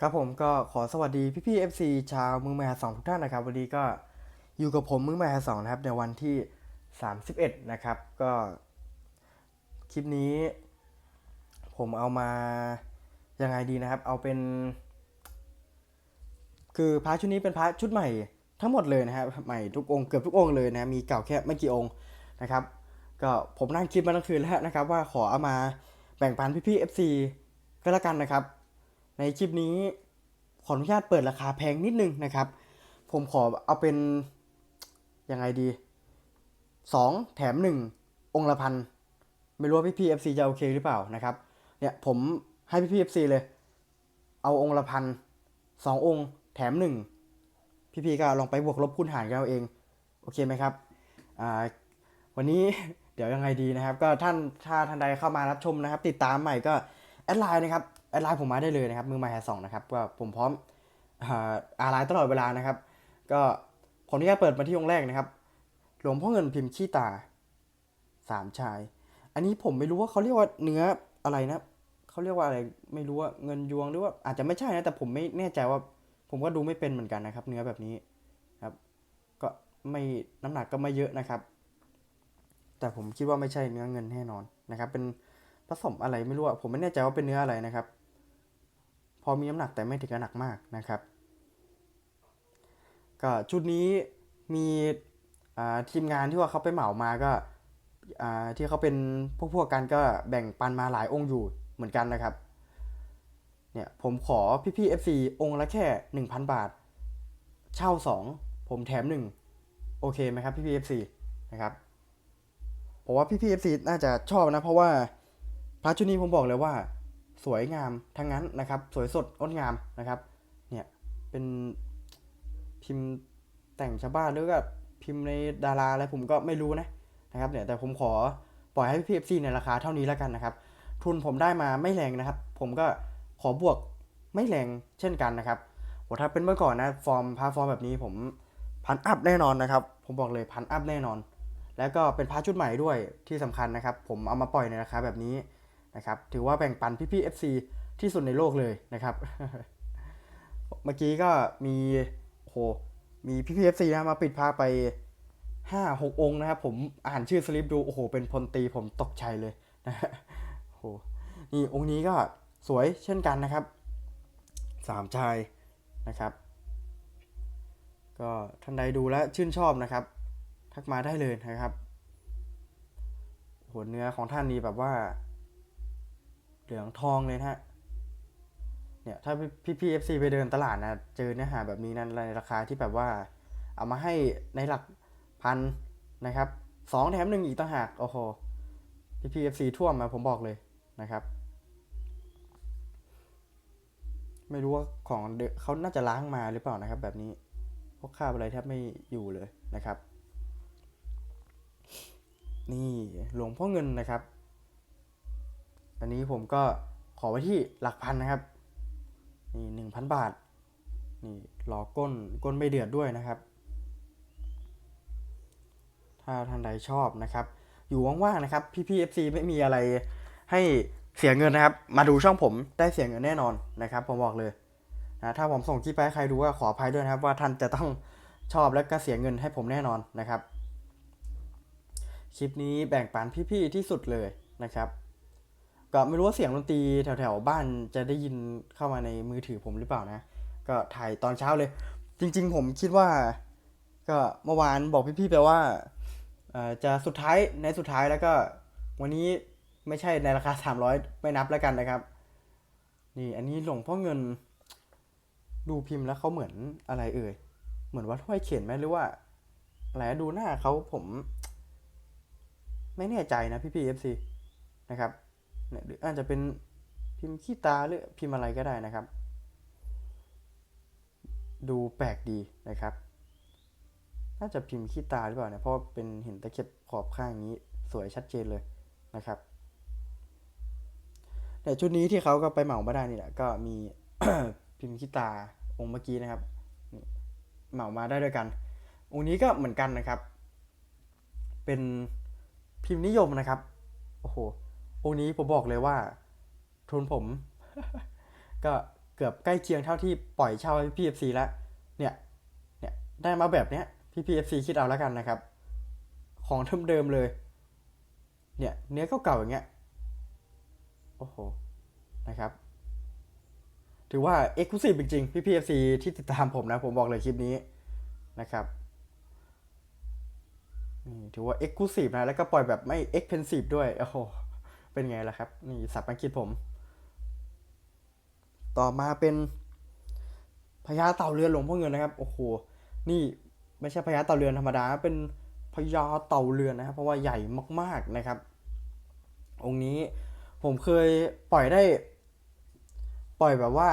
ครับผมก็ขอสวัสดีพี่พี่ๆ FC ชาวมืองมหาสองทุกท่านนะครับ วันนี้ก็อยู่กับผมมืองมหาสองนะครับในวันที่ 31 นะครับก็คลิปนี้ ผมเอามายังไงดีนะครับ เอาเป็น คือพระชุดนี้เป็นพระชุดใหม่ทั้งหมดเลยนะครับใหม่ทุกองค์เกือบทุกองค์เลยนะมีเก่าแค่ไม่กี่องค์นะครับ ก็ผมนั่งคิดมาทั้งคืนแล้วนะครับ ว่าขอเอามาแบ่งปันพี่พี่ๆ FC ก็แล้วกันนะครับ ในคลิปนี้ขออนุญาตเปิดราคาแพงนิดนึงนะครับ ผมขอเอาเป็นยังไงดีสองแถมหนึ่งองค์ละพัน ไม่รู้ว่าพี่พีเอฟซีจะโอเคหรือเปล่านะครับ เนี่ยผมให้พี่พีเอฟซีเลย เอาองค์ละพันสององค์ แถมหนึ่งพี่พีก็ลองไปบวกลบคูณหารกันเอาเอง โอเคไหมครับ วันนี้เดี๋ยวยังไงดีนะครับ ก็ท่านถ้าท่านใดเข้ามารับชมนะครับ ติดตามใหม่ก็แอดไลน์นะครับ ดไลน์ผมมาได้เลยนะครับมือใหม่แฮสองนะครับก็ผมพร้อมอาอาไลน์ตลอดเวลานะครับ ก็ขออนุญาตเปิดมาที่องค์แรกนะครับ หลวงพ่อเงินพิมพ์ขี้ตาสามชาย อันนี้ผมไม่รู้ว่าเขาเรียกว่าเนื้ออะไรนะเขาเรียกว่าอะไรไม่รู้ว่าเงินยวงหรือว่าอาจจะไม่ใช่นะแต่ผมไม่แน่ใจว่าผมก็ดูไม่เป็นเหมือนกันนะครับ เนื้อแบบนี้ครับ ก็ไม่น้ำหนักก็ไม่เยอะนะครับ แต่ผมคิดว่าไม่ใช่เนื้อเงินแน่นอนนะครับ เป็นผสมอะไรไม่รู้อะผมไม่แน่ใจว่าเป็นเนื้ออะไรนะครับ พอมีน้ำหนักแต่ไม่ถึงกับหนักมากนะครับก็ชุดนี้มีทีมงานที่ว่าเขาไปเหมามาก็ที่เขาเป็นพวกพวกกันก็แบ่งปันมาหลายองค์อยู่เหมือนกันนะครับเนี่ยผมขอพี่พี่ FC องค์ละแค่ 1,000 บาท เช่า 2 ผมแถม 1 โอเคไหมครับพี่พี่ FC นะครับผมว่าพี่พี่ FC น่าจะชอบนะ เพราะว่าพระชุดนี้ผมบอกเลยว่า สวยงามทั้งนั้นนะครับ สวยสดงดงามนะครับ เนี่ยเป็นพิมพ์แต่งชาวบ้านหรือว่าพิมพ์ในดาราอะไรผมก็ไม่รู้นะนะครับเนี่ยแต่ผมขอปล่อยให้พี่เอฟซีในราคาเท่านี้แล้วกันนะครับ ทุนผมได้มาไม่แรงนะครับ ผมก็ขอบวกไม่แรงเช่นกันนะครับโหถ้าเป็นเมื่อก่อนนะฟอร์มพาฟอร์มแบบนี้ผมพันอัพแน่นอนนะครับ ผมบอกเลยพันอัพแน่นอน แล้วก็เป็นพาชุดใหม่ด้วยที่สำคัญนะครับ ผมเอามาปล่อยในราคาแบบนี้ นะครับถือว่าแบ่งปันพี่ๆ FC ที่สุดในโลกเลยนะครับ เมื่อกี้ก็มีโอ้โหมีพี่ๆ FC นะมาปิดพาไปห้าหกองค์นะครับผมอ่านชื่อสลิปดูโอ้โหเป็นพลตีผมตกใจเลยนะฮะโอ้โหนี่องค์นี้ก็สวยเช่นกันนะครับสามชายนะครับ ก็ท่านใดดูแล้วชื่นชอบนะครับ ทักมาได้เลยนะครับโหเนื้อของท่านนี้แบบว่า เหลืองทองเลยนะฮะ เนี่ยถ้าพี่พี่เอฟซีไปเดินตลาดนะ เจอเนื้อหาแบบนี้นั้นในราคาที่แบบว่า เอามาให้ในหลักพันนะครับสองแถมหนึ่งอีกต่างหาก โอ้โห พี่พีเอฟซีท่วมมาผมบอกเลยนะครับ ไม่รู้ว่าของเดอะเขาน่าจะล้างมาหรือเปล่านะครับ แบบนี้พวกคราบอะไรแทบไม่อยู่เลยนะครับ นี่หลวงพ่อเงินนะครับ ตอนนี้ผมก็ขอไว้ที่หลักพันนะครับ นี่หนึ่งพันบาท นี่ล้อก้นก้นไม่เดือดด้วยนะครับ ถ้าท่านใดชอบนะครับ อยู่ว่างๆนะครับ พี่พี่เอฟซีไม่มีอะไรให้เสียเงินนะครับ มาดูช่องผมได้เสียเงินแน่นอนนะครับ ผมบอกเลยนะถ้าผมส่งคลิปไปให้ใครดูก็ขออภัยด้วยนะครับ ว่าท่านจะต้องชอบและก็เสียเงินให้ผมแน่นอนนะครับ คลิปนี้แบ่งปันพี่ๆที่สุดเลยนะครับ ก็ไม่รู้ว่าเสียงดนตรีแถวๆบ้านจะได้ยินเข้ามาในมือถือผมหรือเปล่านะ ก็ถ่ายตอนเช้าเลย จริง ๆ ผมคิดว่า ก็เมื่อวานบอกพี่ๆไปว่าจะสุดท้ายในสุดท้ายแล้วก็ วันนี้ไม่ใช่ในราคา 300 ไม่นับแล้วกันนะครับ นี่อันนี้หลวงพ่อเงินดูพิมพ์แล้วเขาเหมือนอะไรเอ่ย เหมือนวัดห้วยเข็นไหมหรือว่าอะไรดูหน้าเขาผม ไม่แน่ใจนะพี่พีเอฟซีนะครับ เนี่ยหรืออาจจะเป็นพิมพ์ขี้ตาหรือพิมพ์อะไรก็ได้นะครับ ดูแปลกดีนะครับ น่าจะพิมพ์ขี้ตาหรือเปล่าเนี่ยเพราะเป็นเห็นตะเข็บขอบข้างนี้สวยชัดเจนเลยนะครับแต่ชุดนี้ที่เขาก็ไปเหมามาได้นี่แหละก็มีพิมพ์ขี้ตาองค์เมื่อกี้นะครับเหมามาได้ด้วยกัน องค์นี้ก็เหมือนกันนะครับ เป็นพิมพ์นิยมนะครับโอ้โห องค์นี้ผมบอกเลยว่า ทุนผม ก็เกือบใกล้เคียงเท่าที่ปล่อยเช่าให้พี่เอฟซีแล้วเนี่ยเนี่ยได้มาแบบเนี้ยพี่พีเอฟซีคิดเอาแล้วกันนะครับ ของเดิมๆเลย เนี่ยเนื้อเก่าๆอย่างเงี้ยโอ้โหนะครับ ถือว่าเอ็กซ์คลูซีฟจริงๆ พี่พีเอฟซีที่ติดตามผมนะ ผมบอกเลยคลิปนี้นะครับนี่ถือว่าเอ็กซ์คลูซีฟนะ แล้วก็ปล่อยแบบไม่เอ็กเพนซีฟด้วย โอ้โห เป็นไงล่ะครับ นี่สับมาคิดผม ต่อมาเป็นพญาเต่าเรือนหลวงพ่อเงินนะครับ โอ้โห นี่ไม่ใช่พญาเต่าเรือนธรรมดา เป็นพญาเต่าเรือนนะครับ เพราะว่าใหญ่มาก ๆนะครับ องค์นี้ผมเคยปล่อยได้ ปล่อยแบบว่า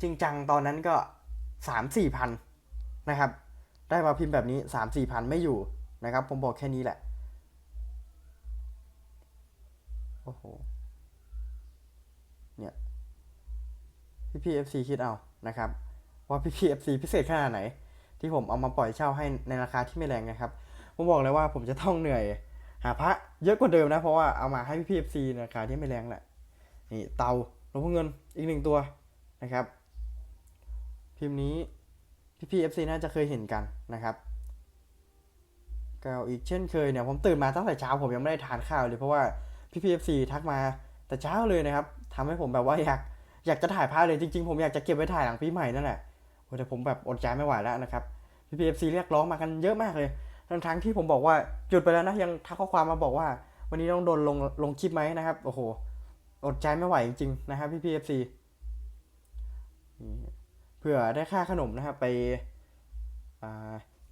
จริงจังตอนนั้นก็สามสี่พันนะครับ ได้มาพิมพ์แบบนี้สามสี่พันไม่อยู่นะครับ ผมบอกแค่นี้แหละ โอ้โห เนี่ย พี่พีเอฟซีคิดเอานะครับ ว่าพี่พีเอฟซีพิเศษขนาดไหน ที่ผมเอามาปล่อยเช่าให้ในราคาที่ไม่แรงนะครับ ผมบอกเลยว่าผมจะต้องเหนื่อย หาพระเยอะกว่าเดิมนะ เพราะว่าเอามาให้พี่พีเอฟซีราคาที่ไม่แรงแหละ นี่เตาหลวงพ่อเงินอีกหนึ่งตัวนะครับ พิมพ์นี้พี่พีเอฟซีน่าจะเคยเห็นกันนะครับก็อีกเช่นเคยเนี่ยผมตื่นมาตั้งแต่เช้าผมยังไม่ได้ทานข้าวเลยเพราะว่า พี่พีเอฟซีทักมาแต่เช้าเลยนะครับทำให้ผมแบบว่าอยากอยากจะถ่ายภาพเลยจริงๆ ผมอยากจะเก็บไว้ถ่ายหลังปีใหม่นั่นแหละแต่ผมแบบอดใจไม่ไหวแล้วนะครับพี่พีเอฟซีเรียกร้องมากันเยอะมากเลยทั้งทั้งที่ผมบอกว่าหยุดไปแล้วนะยังทักข้อความมาบอกว่า วันนี้ต้องโดนลงลงคลิปไหมนะครับโอ้โหอดใจไม่ไหวจริงๆนะครับพี่พีเอฟซีเพื่อได้ค่าขนมนะครับไป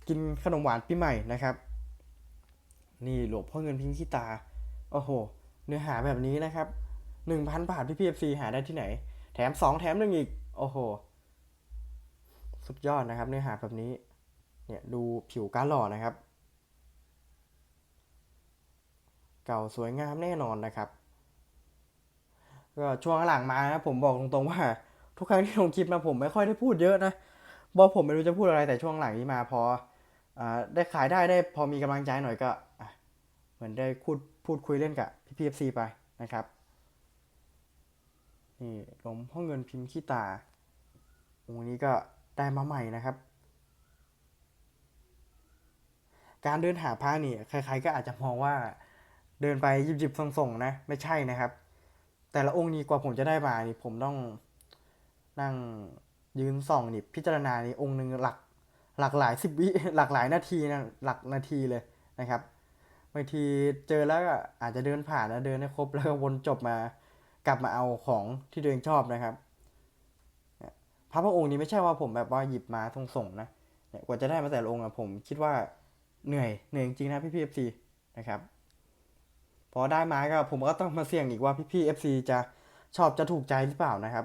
กินขนมหวานปีใหม่นะครับ นี่หลวงพ่อเงินพิงขี้ตา โอ้โห เนื้อหาแบบนี้นะครับหนึ่งพันบาทพี่พีเอฟซีหาได้ที่ไหน แถมสองแถมหนึ่งอีก โอ้โห สุดยอดนะครับ เนื้อหาแบบนี้ เนี่ยดูผิวการหล่อนะครับ เก่าสวยงามแน่นอนนะครับ ก็ช่วงหลังมานะผมบอกตรงๆว่า ทุกครั้งที่ลงคลิปมาผมไม่ค่อยได้พูดเยอะนะบอกผมไม่รู้จะพูดอะไรแต่ช่วงหลังนี้มาพออได้ขายได้ได้พอมีกำลังใจหน่อยก็เหมือนได้พูด พูดคุยเล่นกับพี่พีเอฟซีไปนะครับนี่หลวงพ่อเงินพิมพ์ขี้ตาองค์นี้ก็ได้มาใหม่นะครับ การเดินหาพระนี่ใครๆก็อาจจะมองว่าเดินไปหยิบๆส่งๆนะไม่ใช่นะครับ แต่ละองค์นี้กว่าผมจะได้มานี่ผมต้องนั่งยืนส่องนี่พิจารณานี่องค์หนึ่งหลักหลักหลายสิบวิหลักหลายนาทีนะหลักนาทีเลยนะครับ บางทีเจอแล้วก็อาจจะเดินผ่านแล้วเดินให้ครบแล้วก็วนจบมากลับมาเอาของที่ตัวเองชอบนะครับพระพุทธองค์นี้ไม่ใช่ว่าผมแบบว่าหยิบมาส่งนะเนี่ยกว่าจะได้มาแต่ละองค์อะผมคิดว่าเหนื่อยเหนื่อยจริงนะพี่พี่เอฟซีนะครับพอได้มาก็ผมก็ต้องมาเสี่ยงอีกว่าพี่ๆ FC จะชอบจะถูกใจหรือเปล่านะครับ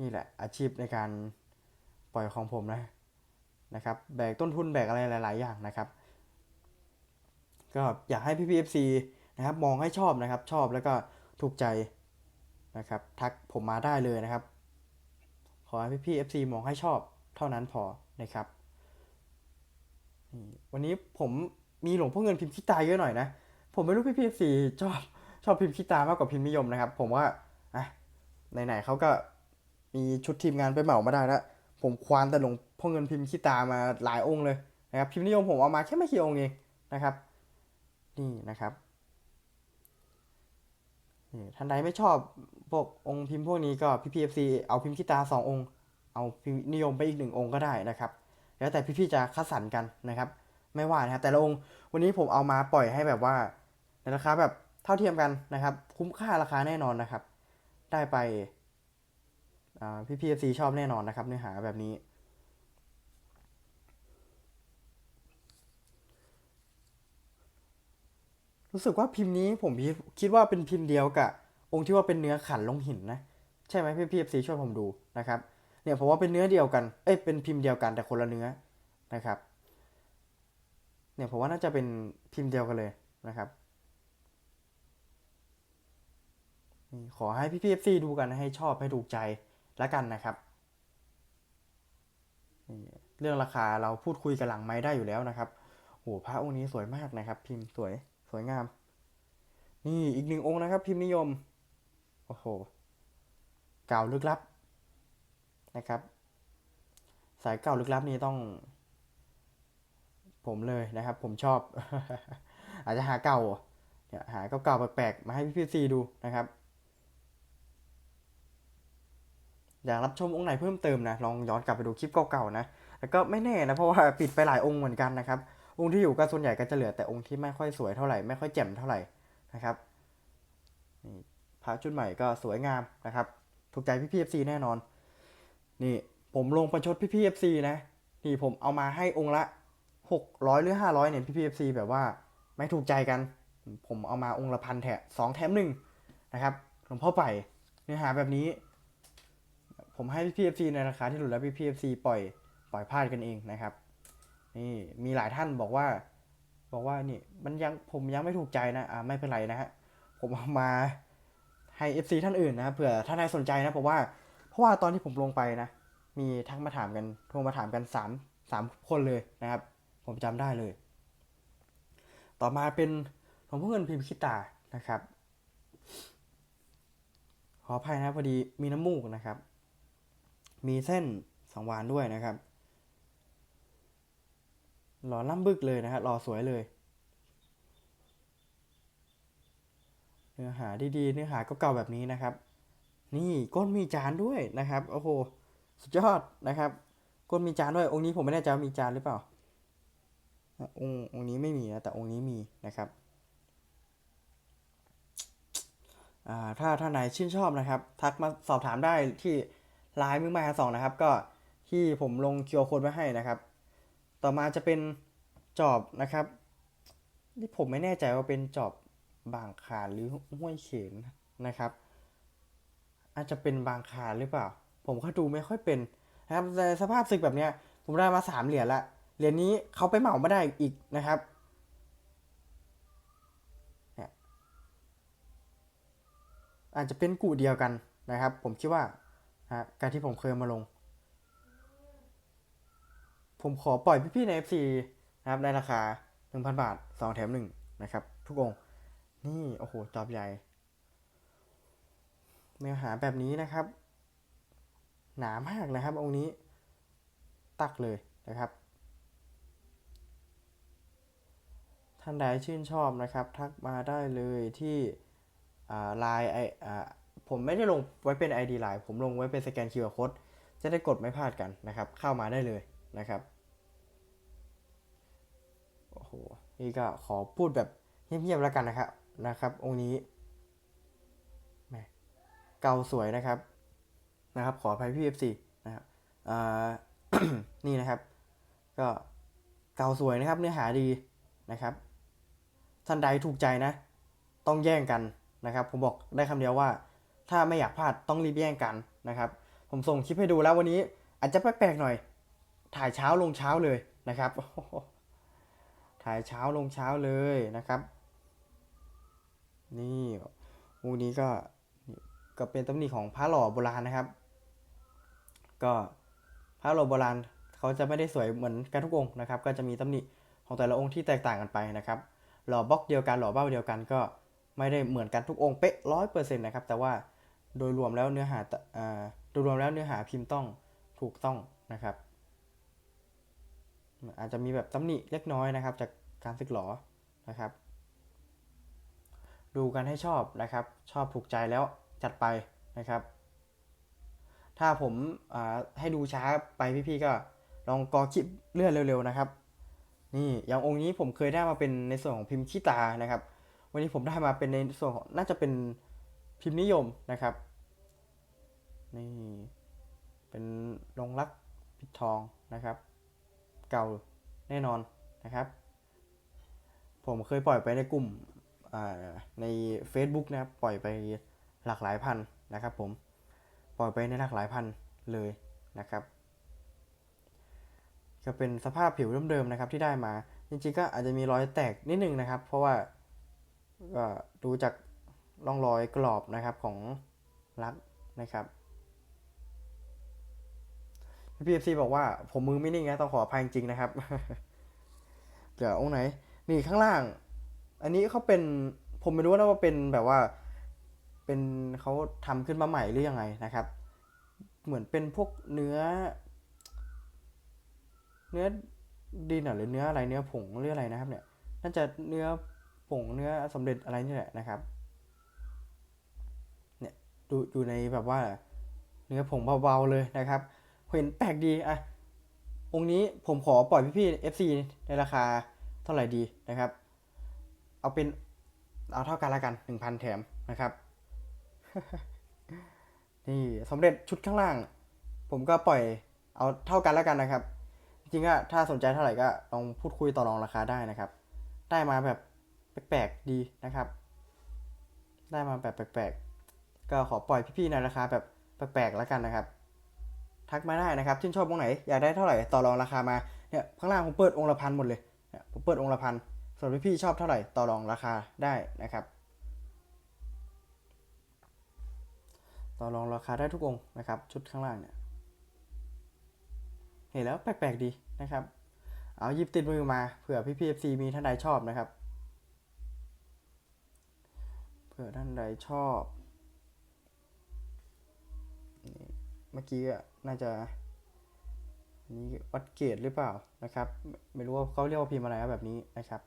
นี่แหละอาชีพในการปล่อยของผมนะนะครับ แบกต้นทุนแบกอะไรหลาย ๆ อย่างนะครับ ก็อยากให้พี่ๆ FC นะครับมองให้ชอบนะครับชอบแล้วก็ถูกใจนะครับทักผมมาได้เลยนะครับ ขอให้พี่ๆ FC มองให้ชอบเท่านั้นพอนะครับ วันนี้ผมมีหลวงพ่อเงินพิมพ์ขี้ตายเยอะหน่อยนะ ผมไม่รู้พี่พีเอฟซีชอบชอบพิมพ์ขี้ตามากกว่าพิมพ์นิยมนะครับ ผมว่าอะไหนๆเขาก็มีชุดทีมงานไปเหมามาได้แล้วผมควานแต่หลวงพ่อเงินพิมพ์ขี้ตามาหลายองค์เลยนะครับพิมพ์นิยมผมเอามาแค่ไม่กี่องค์เองนะครับ นี่นะครับนี่ท่านใดไม่ชอบพวกองค์พิมพ์พวกนี้ก็พี่พีเอฟซีเอาพิมพ์ขี้ตาสององค์ เอาพิมพ์นิยมไปอีกหนึ่งองค์ก็ได้นะครับ แล้วแต่พี่ๆจะคัดสรรกันนะครับ ไม่ว่านะครับแต่ละองค์วันนี้ผมเอามาปล่อยให้แบบว่าในราคาแบบเท่าเทียมกันนะครับ คุ้มค่าราคาแน่นอนนะครับ ได้ไปพี่พีเอฟซีชอบแน่นอนนะครับเนื้อหาแบบนี้ รู้สึกว่าพิมพ์นี้ผมคิดว่าเป็นพิมพ์เดียวกับองค์ที่ว่าเป็นเนื้อขันลงหินนะ ใช่ไหมพี่พีเอฟซีช่วยผมดูนะครับเนี่ยผมว่าเป็นเนื้อเดียวกันเอ้ยเป็นพิมพ์เดียวกันแต่คนละเนื้อนะครับเนี่ยผมว่าน่าจะเป็นพิมพ์เดียวกันเลยนะครับนี่ขอให้พี่พีเอฟซีดูกันให้ชอบให้ถูกใจแล้วกันนะครับนี่เรื่องราคาเราพูดคุยกันหลังไม้ได้อยู่แล้วนะครับโอ้พระองค์นี้สวยมากนะครับ พิมพ์สวย สวยงาม นี่อีกหนึ่งองค์นะครับ พิมพ์นิยม โอ้โห เก่าลึกลับนะครับ สายเก่าลึกลับนี่ต้อง ผมเลยนะครับ ผมชอบ อาจจะหาเก่าเนี่ยหาเก่าๆแปลกๆมาให้พี่ๆซีดูนะครับอยากรับชมองค์ไหนเพิ่มเติมนะ ลองย้อนกลับไปดูคลิปเก่าๆนะ แล้วก็ไม่แน่นะ เพราะว่าปิดไปหลายองค์เหมือนกันนะครับ องค์ที่อยู่ก็ส่วนใหญ่ก็จะเหลือแต่องค์ที่ไม่ค่อยสวยเท่าไหร่ไม่ค่อยแจ่มเท่าไหร่นะครับนี่พระชุดใหม่ก็สวยงามนะครับ ถูกใจพี่พีเอฟซีแน่นอน นี่ผมลงประชดพี่พีเอฟซีนะนี่ผมเอามาให้องค์ละหกร้อยหรือห้าร้อยเนี่ยพี่พีเอฟซีแบบว่าไม่ถูกใจกัน ผมเอามาองค์ละพันแถะสองแถมหนึ่งนะครับหลวงพ่อไปเนื้อหาแบบนี้ ผมให้พี่พีเอฟซีในราคาที่หลุดแล้วพี่พีเอฟซีปล่อยปล่อยพลาดกันเองนะครับ นี่มีหลายท่านบอกว่า บอกว่านี่มันยังผมยังไม่ถูกใจนะอ่าไม่เป็นไรนะฮะผมเอามาให้ FC ท่านอื่นนะเผื่อท่านใดสนใจนะเพราะว่าเพราะว่าตอนที่ผมลงไปนะ มีทักมาถามกันโทรมาถามกันสามสามคนเลยนะครับ ผมจำได้เลย ต่อมาเป็นหลวงพ่อเงินพิมพ์คิตานะครับ ขออภัยนะพอดีมีน้ำมูกนะครับ มีเส้นสังวานด้วยนะครับ หล่อล่ำบึกเลยนะฮะหล่อสวยเลย เนื้อหาดีๆเนื้อหาก็เก่าแบบนี้นะครับ นี่ก้นมีจานด้วยนะครับโอ้โหสุดยอดนะครับ ก้นมีจานด้วย องค์นี้ผมไม่แน่ใจว่ามีจานหรือเปล่า องค์องค์นี้ไม่มีนะแต่องค์นี้มีนะครับอ่าถ้าท่านไหนชื่นชอบนะครับ ทักมาสอบถามได้ที่ไลน์มือไม้สองนะครับ ก็ที่ผมลงคิวโค้ดไว้ให้นะครับ ต่อมาจะเป็นจอบนะครับที่ผมไม่แน่ใจว่าเป็นจอบบางคาหรือห้วยเขนนะครับ อาจจะเป็นบางคาหรือเปล่า ผมก็ดูไม่ค่อยเป็นนะครับแต่สภาพศึกแบบเนี้ย ผมได้มาสามเหรียญละเหรียญนี้เขาไปเหมาไม่ได้อีกนะครับอาจจะเป็นกูเดียวกันนะครับ ผมคิดว่าการที่ผมเคยมาลง ผมขอปล่อยพี่ๆใน FC นะครับในราคา 1,000 บาท 2 แถม 1 นะครับ ทุกองนี่ โอ้โห จอบใหญ่ เนื้อหาแบบนี้นะครับ หนามากนะครับ องค์นี้ ตักเลยนะครับ ท่านใดชื่นชอบนะครับ ทักมาได้เลยที่ไลน์ไอผมไม่ได้ลงไว้เป็น ID ไลน์ผมลงไว้เป็นสแกน QR Code จะได้กดไม่พลาดกันนะครับ เข้ามาได้เลย นะครับโอ้โหนี่ก็ขอพูดแบบเงียบๆแล้วกันนะครับนะครับ องค์นี้แมเก่าสวยนะครับนะครับ ขออภัยพี่ FC นะครับอ่านี่นะครับ ก็เก่าสวยนะครับ เนื้อหาดีนะครับท่านใดถูกใจนะ ต้องแย่งกันนะครับ ผมบอกได้คำเดียวว่า ถ้าไม่อยากพลาดต้องรีบแย่งกันนะครับ ผมส่งคลิปให้ดูแล้ววันนี้อาจจะแปลกๆหน่อย ถ่ายเช้าลงเช้าเลยนะครับ ถ่ายเช้าลงเช้าเลยนะครับ นี่มูนี้ก็ก็เป็นตำหนิของพระหล่อโบราณนะครับ ก็พระหล่อโบราณเขาจะไม่ได้สวยเหมือนกันทุกองค์นะครับ ก็จะมีตำหนิของแต่ละองค์ที่แตกต่างกันไปนะครับ หล่อบล็อกเดียวกันหล่อเบ้าเดียวกันก็ไม่ได้เหมือนกันทุกองค์เป๊ะร้อยเปอร์เซ็นต์นะครับ แต่ว่าโดยรวมแล้วเนื้อหาอ่าโดยรวมแล้วเนื้อหาพิมพ์ต้องถูกต้องนะครับ อาจจะมีแบบตำหนิเล็กน้อยนะครับ จากการสึกหลอนะครับ ดูกันให้ชอบนะครับ ชอบถูกใจแล้วจัดไปนะครับ ถ้าผมาให้ดูช้าไปพี่ๆก็ลองกอคลิปเลื่อนเร็วๆนะครับ นี่อย่างองค์นี้ผมเคยได้มาเป็นในส่วนของพิมพ์ขี้ตานะครับ วันนี้ผมได้มาเป็นในส่วนของน่าจะเป็นพิมพ์นิยมนะครับนี่เป็นลงรักปิดทองนะครับ เก่าแน่นอนนะครับ ผมเคยปล่อยไปในกลุ่มใน Facebook นะครับปล่อยไปหลากหลายพันนะครับ ผมปล่อยไปในหลากหลายพันเลยนะครับก็เป็นสภาพผิวเดิมๆนะครับที่ได้มา จริงๆก็อาจจะมีรอยแตกนิดนึงนะครับ เพราะว่าก็ดูจากร่องรอยกรอบนะครับของรักนะครับ พีเอฟซีบอกว่าผมมือไม่นิ่งนะต้องขออภัยจริงๆนะครับเดี๋ยวองไหน นี่ข้างล่าง อันนี้เขาเป็นผมไม่รู้นะว่าเป็นแบบว่า เป็นเขาทำขึ้นมาใหม่หรือยังไงนะครับ เหมือนเป็นพวกเนื้อ เนื้อดินหรือเนื้ออะไรเนื้อผงเรียกอะไรนะครับ เนี่ย น่าจะเนื้อผงเนื้อสำเร็จอะไรนี่แหละนะครับ เนี่ยดูอยู่ในแบบว่า เนื้อผงเบาๆเลยนะครับ เห็นแปลกดีอะองค์นี้ผมขอปล่อยพี่ๆ FC ในราคาเท่าไหร่ดีนะครับ เอาเป็นเอาเท่ากันละกัน 1,000 แถมนะครับ นี่สำเร็จชุดข้างล่าง ผมก็ปล่อยเอาเท่ากันล้วกันนะครับ จริงก็ถ้าสนใจเท่าไหร่ก็ลองพูดคุยต่อรองราคาได้นะครับ ได้มาแบบแปลกๆดีนะครับ ได้มาแบบแปลกๆก็ขอปล่อยพี่ๆในราคาแบบแปลกๆแล้วกันนะครับ ทักมาได้นะครับชื่นชอบวงไหนอยากได้เท่าไหร่ต่อรองราคามาเนี่ยข้างล่างผมเปิดองค์ละพันหมดเลยเนี่ยผมเปิดองค์ละพันส่วนพี่ๆชอบเท่าไหร่ต่อรองราคาได้นะครับ ต่อรองราคาได้ทุกองค์นะครับ ชุดข้างล่างเนี่ยเห็นแล้วแปลกๆดีนะครับ เอายิบติดมือมาเผื่อพี่พีเอฟซีมีท่านใดชอบนะครับ เผื่อท่านใดชอบ เมื่อกี้น่าจะนี้วัดเกตหรือเปล่านะครับ ไม่รู้ว่าเขาเรียกว่าพิมพ์อะไรแบบนี้นะครับ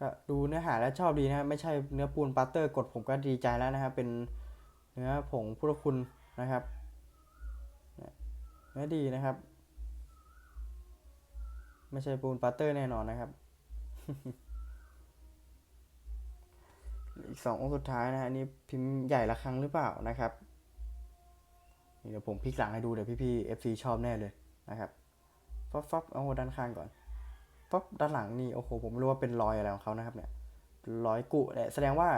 ก็ดูเนื้อหาแล้วชอบดีนะไม่ใช่เนื้อปูนปาสเตอร์กดผมก็ดีใจแล้วนะครับ เป็นเนื้อผงพุทธคุณนะครับเนื้อดีนะครับ ไม่ใช่ปูนปาสเตอร์แน่นอนนะครับ อีกสององค์สุดท้ายนะฮะอันนี้พิมพ์ใหญ่ละครั้งหรือเปล่านะครับเดี๋ยวผมพลิกหลังให้ดูเดี๋ยวพี่พี่เอฟซีชอบแน่เลยนะครับฟับฟับเอาด้านข้างก่อนฟับด้านหลังนี่โอ้โหผมไม่รู้ว่าเป็นรอยอะไรของเขานะครับเนี่ยรอยกุเนี่ยแสดงว่า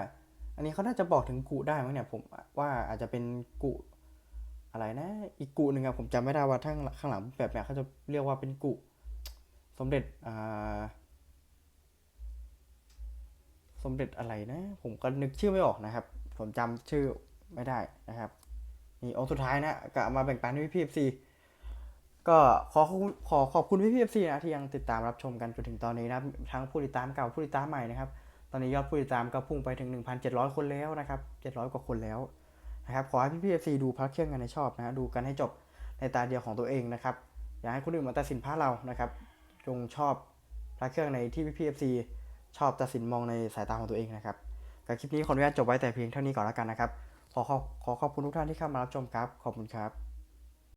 อันนี้เขาน่าจะบอกถึงกุได้มั้งเนี่ยผมว่าอาจจะเป็นกุอะไรนะ อีกกุหนึ่งอะผมจำไม่ได้ว่าทั้งข้างหลังแบบเนี้ยเขาจะเรียกว่าเป็นกุสมเด็จอ่า มเด็จอะไรนะ ผมก็นึกชื่อไม่ออกนะครับ ผมจำชื่อไม่ได้นะครับ นี่องค์สุดท้ายนะก็มาแบ่งปันให้พี่พีเอฟซีก็ขอขอขอบคุณพี่พีเอฟซีนะที่ยังติดตามรับชมกันจนถึงตอนนี้นะครับทั้งผู้ติดตามเก่าผู้ติดตามใหม่นะครับ ตอนนี้ยอดผู้ติดตามก็พุ่งไปถึง 1,700 คนแล้วนะครับ 700 กว่าคนแล้วนะครับ ขอให้พี่พีเอฟซีดูพระเครื่องกันในชอบนะฮะดูกันให้จบในตาเดียวของตัวเองนะครับอย่าให้คนอื่นมาตัดสินพระเรานะครับ จงชอบพระเครื่องในที่พี่พีเอฟซี ชอบตัดสินมองในสายตาของตัวเองนะครับกับคลิปนี้ขออนุญาตจบไว้แต่เพียงเท่านี้ก่อนแล้วกันนะครับ ขอขอบขอขอบคุณทุกท่านที่เข้ามารับชมครับ ขอบคุณครับ